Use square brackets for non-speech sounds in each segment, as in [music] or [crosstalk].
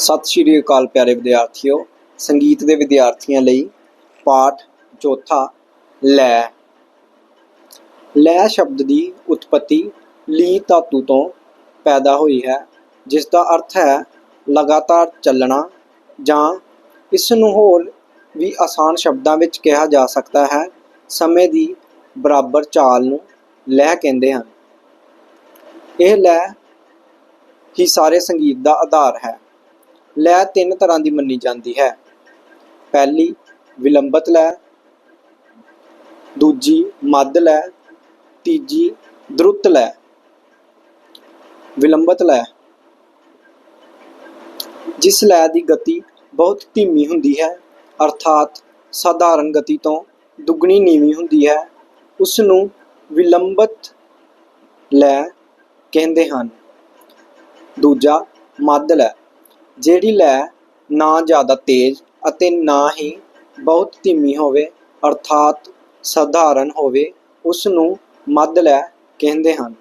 ਸਤਿ ਸ਼੍ਰੀ ਅਕਾਲ ਪਿਆਰੇ ਵਿਦਿਆਰਥੀਓ, ਸੰਗੀਤ ਦੇ ਵਿਦਿਆਰਥੀਆਂ ਲਈ ਪਾਠ ਚੌਥਾ, ਲੈ। ਲੈ ਸ਼ਬਦ ਦੀ ਉਤਪਤੀ ਲੀ ਧਾਤੂ ਤੋਂ ਪੈਦਾ ਹੋਈ ਹੈ, ਜਿਸ ਦਾ ਅਰਥ ਹੈ ਲਗਾਤਾਰ ਚੱਲਣਾ ਜਾਂ ਇਸ ਨੂੰ ਹੋਰ ਵੀ ਆਸਾਨ ਸ਼ਬਦਾਂ ਵਿੱਚ ਕਿਹਾ ਜਾ ਸਕਦਾ ਹੈ, ਸਮੇਂ ਦੀ ਬਰਾਬਰ ਚਾਲ ਨੂੰ ਲੈ ਕਹਿੰਦੇ ਹਨ। ਇਹ ਲੈ ਹੀ ਸਾਰੇ ਸੰਗੀਤ ਦਾ ਆਧਾਰ ਹੈ। ਲੈ ਤਿੰਨ ਤਰ੍ਹਾਂ ਦੀ ਮੰਨੀ ਜਾਂਦੀ ਹੈ। ਪਹਿਲੀ, ਵਿਲੰਬਤ ਲੈ। ਦੂਜੀ, ਮੱਧ ਲੈ। ਤੀਜੀ, ਦਰੁੱਤ ਲੈ। ਵਿਲੰਬਤ ਲੈ। ਜਿਸ ਲੈ ਦੀ ਗਤੀ ਬਹੁਤ ਧੀਮੀ ਹੁੰਦੀ ਹੈ, ਅਰਥਾਤ ਸਾਧਾਰਨ ਗਤੀ ਤੋਂ ਦੁੱਗਣੀ ਨੀਵੀਂ ਹੁੰਦੀ ਹੈ ਉਸ ਨੂੰ ਵਿਲੰਬਤ ਲੈ ਕਹਿੰਦੇ ਹਨ। ਦੂਜਾ, ਮੱਧ ਲੈ। ਜਿਹੜੀ ਲੈ ਨਾ ਜ਼ਿਆਦਾ ਤੇਜ਼ ਅਤੇ ਨਾ ਹੀ ਬਹੁਤ ਧੀਮੀ ਹੋਵੇ, ਅਰਥਾਤ ਸਧਾਰਨ ਹੋਵੇ ਉਸ ਨੂੰ ਮੱਧ ਲੈ ਕਹਿੰਦੇ ਹਨ।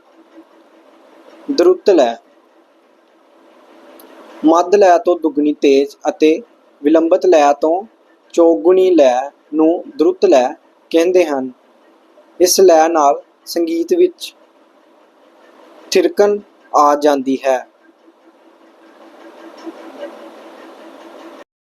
ਦਰੁੱਤ ਲੈ। ਮੱਧ ਲੈ ਤੋਂ ਦੁੱਗਣੀ ਤੇਜ਼ ਅਤੇ ਵਿਲੰਬਤ ਲੈ ਤੋਂ ਚੌਗੁਣੀ ਲੈ ਨੂੰ ਦਰੁੱਤ ਲੈ ਕਹਿੰਦੇ ਹਨ। ਇਸ ਲੈ ਨਾਲ ਸੰਗੀਤ ਵਿੱਚ ਥਿਰਕਣ ਆ ਜਾਂਦੀ ਹੈ। Thank [laughs] you.